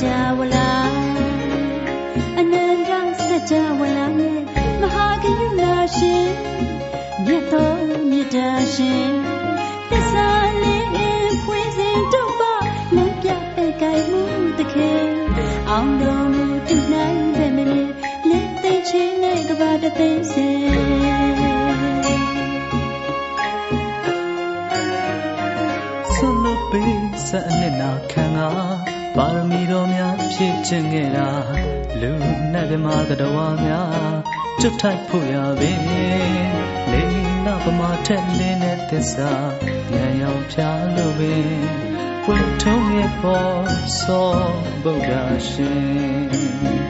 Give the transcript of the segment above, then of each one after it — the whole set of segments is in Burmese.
ဟာစကြဝဠာအနန္တစကြဝဠာရဲ့မဟာကရုဏာရှင်မြတ်သောမေတ္တာရှင်သစ္စာလေးဖွင့်စဉ်တော့ပါလမ်းပြပဲ့ကိုင်မှုတခဲအောင်တော်မူတူနိုင်ပဲမနေလက်သိချင်းနဲ့ကဘာတသိစေဆွလို့ပေးစအနှစ်နာခံက ပါရမီတော်များဖြည့်ခြင်းခဲ့တာလူနဲ့ဓမ္မကတော်ဝါများကျွတ်ထိုက်ဖို့ရပဲလေနာပမာထက်လင်းတဲ့သစ္စာဉာဏ်ရောင်ဖြာလို့ပင်ပွင့်ထုံးရဲ့ပေါ်သောဗုဒ္ဓရှင်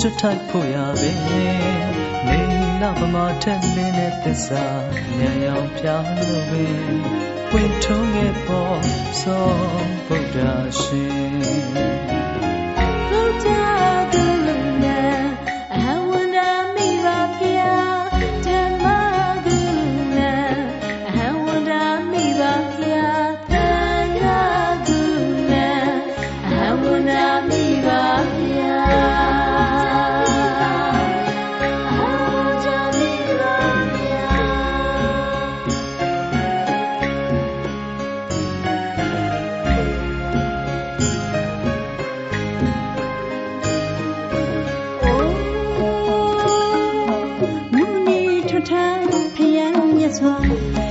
ကျွတ်ထိုက်ဖို့ရပဲနေနာပမာထက်လင်းတဲ့သစ္စာဉာဏ်ရောင်ပြလို့ပဲဝင်ထုံးခဲ့ပေါ်သောဗုဒ္ဓရှင်